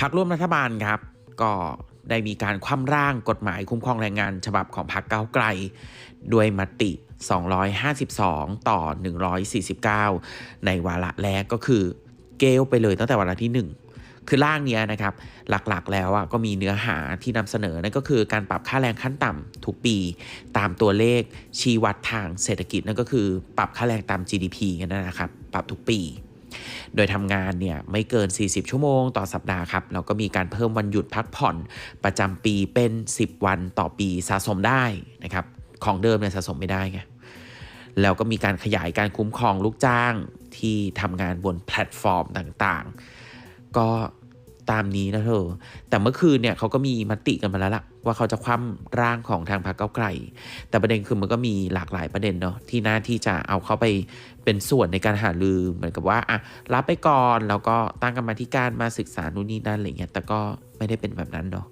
พักร่วมรัฐบาลครับ ก็ได้มีการคว่ำร่างกฎหมายคุ้มครองแรงงาน ฉบับของพรรคก้าวไกล ด้วยมติ 252 ต่อ 149 ในวาระแรกก็คือ เกลไปเลยตั้งแต่วาระที่ 1คือร่างเนี้ยนะครับหลักๆแล้วอะก็มีเนื้อหาที่นำเสนอนั่นก็คือการปรับค่าแรงขั้นต่ำทุกปี ตามตัวเลขชี้วัดทางเศรษฐกิจนั่นก็คือปรับค่าแรงตาม GDP กันนะครับ ปรับทุกปี โดยทำงานเนี่ยไม่เกิน 40 ชั่วโมงต่อสัปดาห์ครับแล้วก็มีการเพิ่มวันหยุดพักผ่อนประจำปีเป็น 10 วันต่อปีสะสมได้นะครับของเดิมเนี่ยสะสมไม่ได้ไงแล้วก็มีการขยายการคุ้มครองลูกจ้างที่ทำงานบนแพลตฟอร์มต่างๆ ก็ ตามนี้นะเธอ แต่เมื่อคืนเนี่ยเขาก็มีมติกันมาแล้วล่ะว่าเขาจะคว่ำร่างของทางพรรคเก้าไกล แต่ประเด็นคือมันก็มีหลากหลายประเด็นเนาะที่น่าที่จะเอาเข้าไปเป็นส่วนในการหารือเหมือนกับว่าอะรับไปก่อนแล้วก็ตั้งกรรมธิการมาศึกษานู่นนี่นั่นอะไรเงี้ยแต่ก็ไม่ได้เป็นแบบนั้นเนาะ